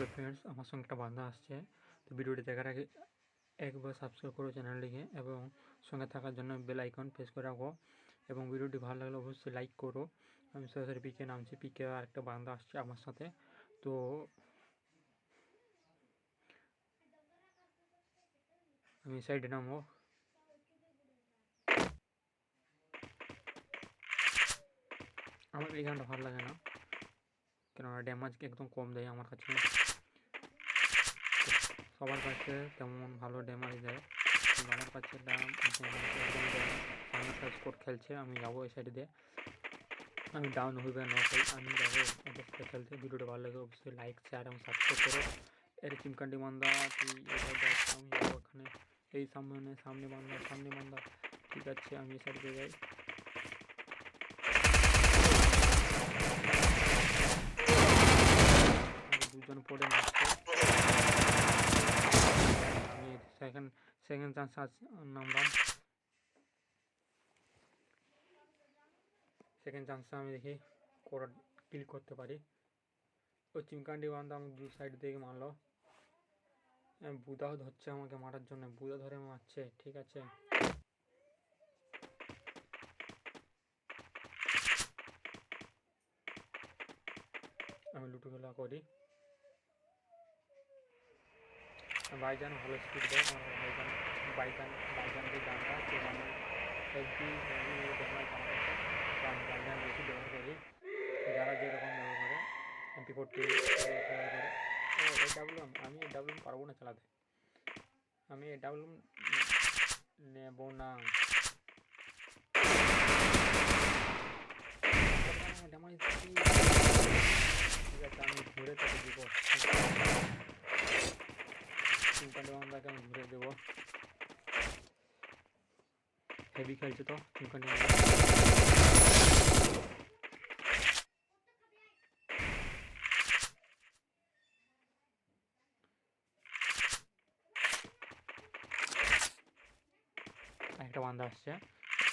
Hello friends, আমার সঙ্গে একটা বান্ধা আসছে। তো ভিডিওটি দেখার আগে একবার সাবস্ক্রাইব করো চ্যানেলটিকে এবং সঙ্গে থাকার জন্য বেল আইকন প্রেস করে রাখো এবং ভিডিওটি ভালো লাগলে অবশ্যই লাইক করো। আমি সরাসরি পিকে নামছি পিকে আর একটা বান্ধা আসছে আমার সাথে। তো আমি সাইডে নামবো। আমার এই গানটা ভালো লাগে না। কেননা ড্যামেজ একদম কম দেয় আমার কাছে। সবার কাছে তেমন ভালো ড্যামেজ দেয়? কিন্তু আমার কাছে দেয় সামনে স্কোর খেলছে, আমি যাব এই সাইডে দিয়ে। আমি ডাউন হইবে না হই আমি যাব সাথে খেলতে। ভিডিওটা ভালো লাগে অবশ্যই লাইক শেয়ার এবং সাবস্ক্রাইব করো। এর চিমকান্ডি তুই আমি যাব ওখানে এই সামনে সামনে বান্দা সামনে বান্দা। ঠিক আছে, আমি এই সাইডে যাই। দুজন পড়ে মারছে আমি সেকেন্ড চান্স নামলাম সেকেন্ড চান্সে আমি দেখি কোরা কিল করতে পারি ওই চিমকান্ডি বান্ধা আমাকে দু সাইড থেকে মারলো বুদাও ধরছে আমাকে মারার জন্য বুদা ধরে মারছে ঠিক আছে আমি লুটো খেলা করি ভাইজান ভালো স্পিড দেয়, আমার ভাইজান বাইজান বাইজান যে গানটা সে গানে হেভি হেভি ব্যবহার করা। হচ্ছে তো আমি বাইজান বেশি ব্যবহার করি। যারা যেরকম ব্যবহার করে এমপি ফোরটি ব্যবহার করে। ও এ ডাব্লুম, আমি এ ডাব্লুম পারব না চালাতে। আমি এ ডাব্লুম নেব না। ড্যামেজ ঠিক আছে আমি ঘুরে তাকে দিব চিমকান্ডি বান্দাকে আমি ঘুরে দেবো হেভি খেলছে তো চিমকান্ডি বান্দা একটা বান্দা আসছে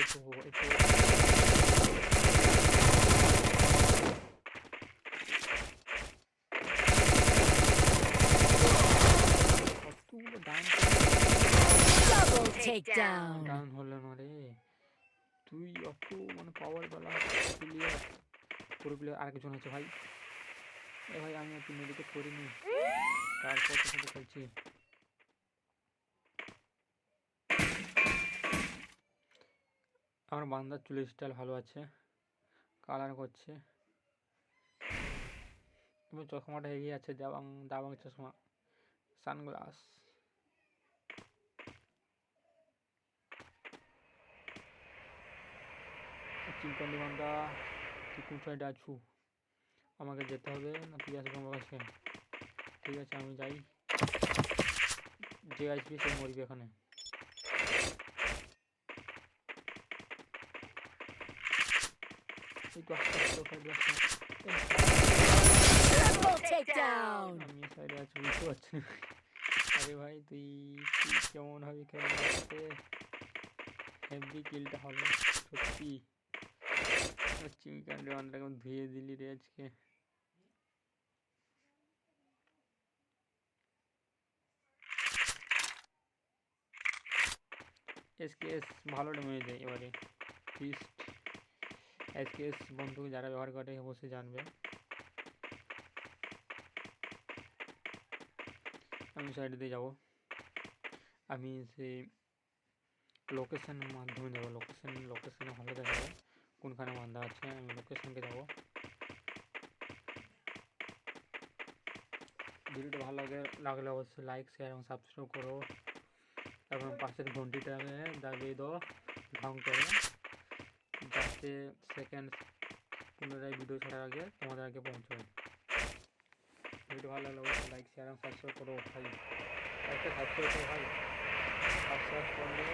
একটু একটু কতগুলো ডাউন Double takedown. ডাউন হলো না রে তুই অত মানে পাওয়ার বেলা প্লেয়ার পুরো প্লেয়ার আরেকজন আছে ভাই। এ ভাই, আমি একটু মেডিকেট করিনি। তারপর সাথে খেলছি। আমার বান্দার চুলের স্টাইল ভালো আছে কালার করছে। এবং চশমাটা এগিয়ে আছে, দাবাং দাবাং চশমা সানগ্লাস চিমকান্ডি বান্দা তুই কোন সাইডে আছু আমাকে যেতে হবে না তুই আসবি আমার কাছে? ঠিক আছে আমি যাই। যে আসবি সে মরবি এখানে। এই তো আস্তে আস্তে সাইডে আসছে। Triple takedown. আমি সাইডে আছি বুঝতে পারছি না। আরে ভাই তুই তুই কেমন হবে খেলতে? হেভি কিলটা হবে সত্যি। চিমকান্ডি বান্দাকে ধুয়ে দিলি রে আজকে। এসকেএস ভালো ড্যামেজ দেয় এবারে। ফিস্ট এসকেএস বন্ধু যারা ব্যবহার করে অবশ্যই জানবে। আমি সাইড দিয়ে যাব। আমি সেই লোকেশনের মাধ্যমে যাব লোকেশন লোকেশনে ভালো দেখা যাবে কোনখানে বান্ধা আছে? আমি লোকেশনকে যাব ভিডিওটা ভালো লাগে, লাগলে অবশ্যই লাইক শেয়ার এবং সাবস্ক্রাইব করো। এবং পাশের ঘন্টিটাকে দাবিয়ে দাও, ঢং করে। যাতে সেকেন্ড পুনরায় ভিডিও ছাড়ার আগে তোমাদের আগে পৌঁছবে ভিডিও ভালো লাগলে অবশ্যই লাইক শেয়ার এবং সাবস্ক্রাইব করো, ভাই। একটা সাবস্ক্রাইব করো ভাই। সাবস্ক্রাইব করলে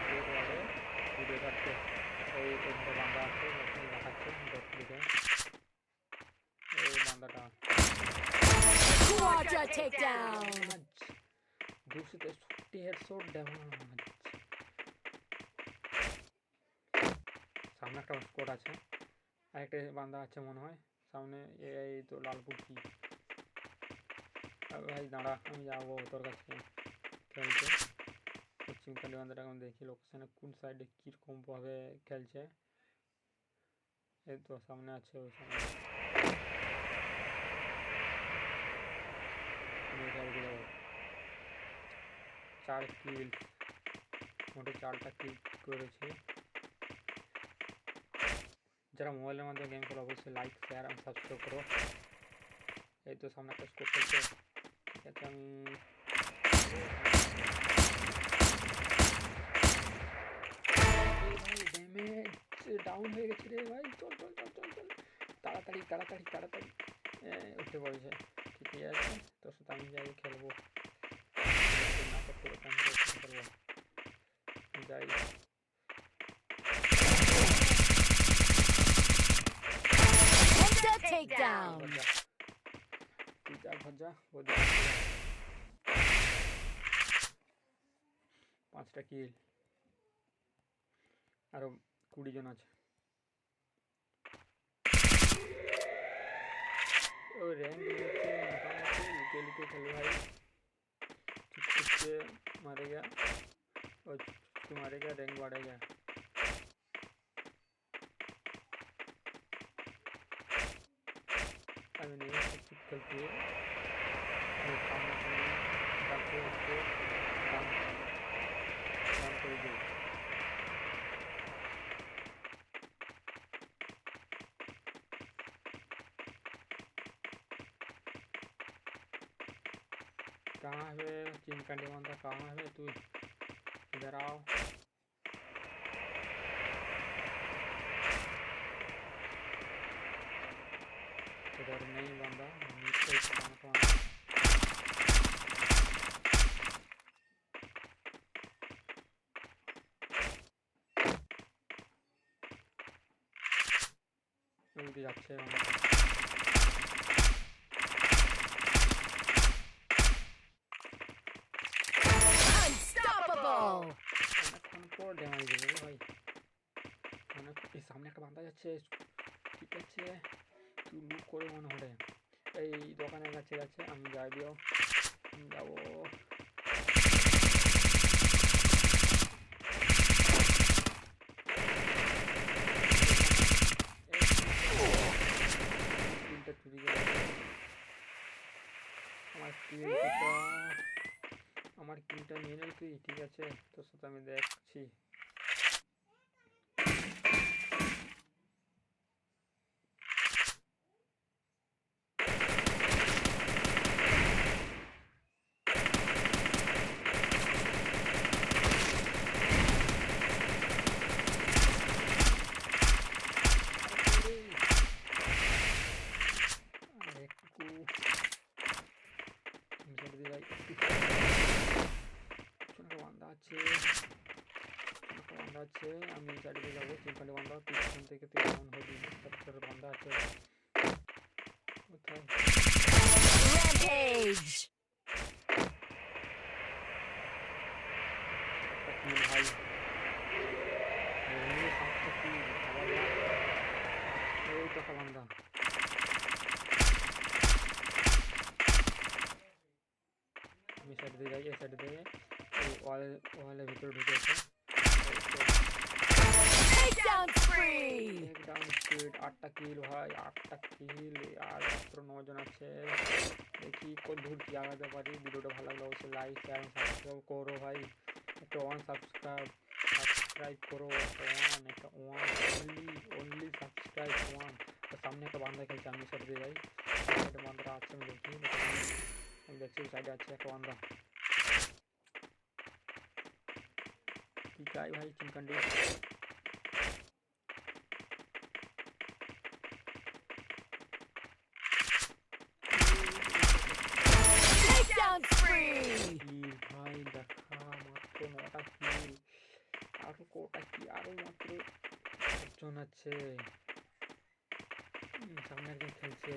ভিডিও পাবে ভিডিও কাটতে ওই তিনটে বান্দা আছে ওখানে দেখাচ্ছে ডট লিখে এই বান্দাটা Takedown. সামনে একটা স্কোর আছে আরেকটা বান্দা আছে মনে হয় সামনে এই তো লালপুর কি আর ভাই দাঁড়া আমি যাব তোর কাছে খেলতে পশ্চিম কালীবান্ধাটা এখন দেখি লোকেশনে কোন সাইডে কীরকমভাবে খেলছে এই তো সামনে আছে ওই সামনে রেখে চার কিল মোটে চারটা কিল করেছি। যারা মোবাইলের মাধ্যমে গেম খেলো অবশ্যই লাইক শেয়ার এবং সাবস্ক্রাইব করো। এই তো সামনে একটা স্কোপ চলছে আমি ডাউন হয়ে গেছে রে ভাই। চল চল চল চল চল। তাড়াতাড়ি তাড়াতাড়ি তাড়াতাড়ি। এ, উঠে পড়েছে। ঠিকই আছে। তোর সাথে আমি যাই খেলব না করতে পারব, আমি তো খেলতে পারব যাই Penta takedown. ভজা পিজা ভজা ভজা পাঁচটা কিল আরও কুড়ি জন আছে ও র্যাঙ্ক হচ্ছে মোটামুটি লুকিয়ে লুকিয়ে খেলে ভাই चुप चुप से मारेगा और चुप चुप के मारेगा रैंक बढ़ेगा अभी नहीं चुप चुप कहाँ है? चिमकंडी बंदा कहाँ है? तू इधर आओ। इधर नहीं बंदा। नीचे उनकी যাচ্ছে ঠিক আছে? তুই লুক করে মনে হয়। এই দোকানের কাছে যাচ্ছে আমি যাই দিও। যাব তিনটা চুরি গেল আমার কিলটা আমার কিলটা নিয়ে নিল তুই ঠিক আছে তোর সাথে আমি দেখছি আর একটু আমি ছেড়ে দিই ভাই ছোটো বান্ধা আছে ছোটো বান্ধা আছে আমি চারিদিকে যাব তিনখানে বান্ধা পিছন থেকে তিনজন হবি তারপরে বান্ধা আছে। কোথায়? ভাই এই তো বান্ধা আমি সাইড দিয়ে যাই এই সাইড দিয়ে ওয়ালের ভিতরে ঢুকেছে আটটা কিল ভাই আটটা কিল আর মাত্র নজন আছে। দেখি কত দূর কি আগাতে পারি। ভিডিওটা ভালো লাগলে অবশ্যই লাইক শেয়ার সাবস্ক্রাইব করো ভাই। একটা ওয়ান সাবস্ক্রাইব সাবস্ক্রাইব করো, একটা ওয়ান একটা one only only subscribe one সামনে একটা বান্ধা খেলছে, আমি দিয়ে যাই সাইডে বান্ধা আছে, আমি দেখি। আমি দেখছি সাইডে আছে একটা বান্ধা চাই ভাই চিনকান্ডি ভাই কি আরও মাত্র আছে সামনে একজন খেলছে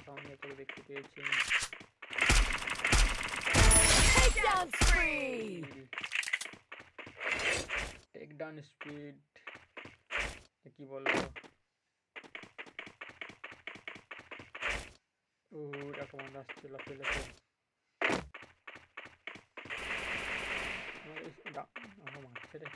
সামনে তোকে দেখতে পেয়েছি Takedown spree. Takedown speed. কি বলব ও মানুষ আসছে লাফে লাফে আমার মারছে রে